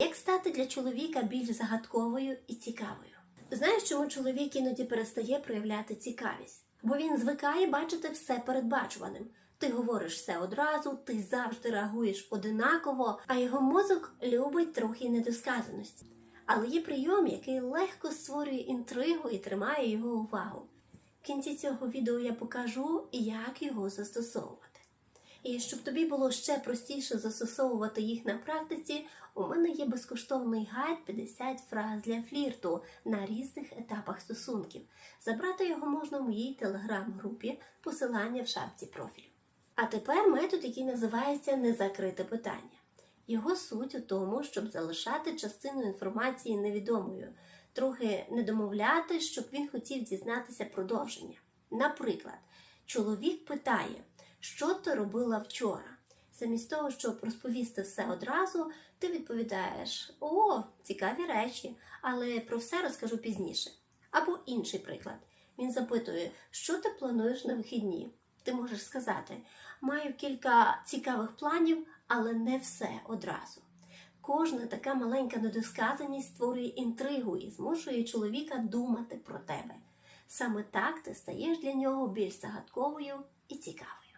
Як стати для чоловіка більш загадковою і цікавою? Знаєш, чому чоловік іноді перестає проявляти цікавість? Бо він звикає бачити все передбачуваним. Ти говориш все одразу, ти завжди реагуєш одинаково, а його мозок любить трохи недосказаності. Але є прийом, який легко створює інтригу і тримає його увагу. В кінці цього відео я покажу, як його застосовувати. І щоб тобі було ще простіше застосовувати їх на практиці, у мене є безкоштовний гайд 50 фраз для флірту на різних етапах стосунків. Забрати його можна в моїй телеграм-групі, посилання в шапці профілю. А тепер метод, який називається незакрите питання. Його суть у тому, щоб залишати частину інформації невідомою, трохи не домовляти, щоб він хотів дізнатися продовження. Наприклад, чоловік питає, що ти робила вчора? Замість того, щоб розповісти все одразу, ти відповідаєш: О, цікаві речі, але про все розкажу пізніше. Або інший приклад. Він запитує, що ти плануєш на вихідні? Ти можеш сказати: маю кілька цікавих планів, але не все одразу. Кожна така маленька недосказаність створює інтригу і змушує чоловіка думати про тебе. Саме так ти стаєш для нього більш загадковою і цікавою.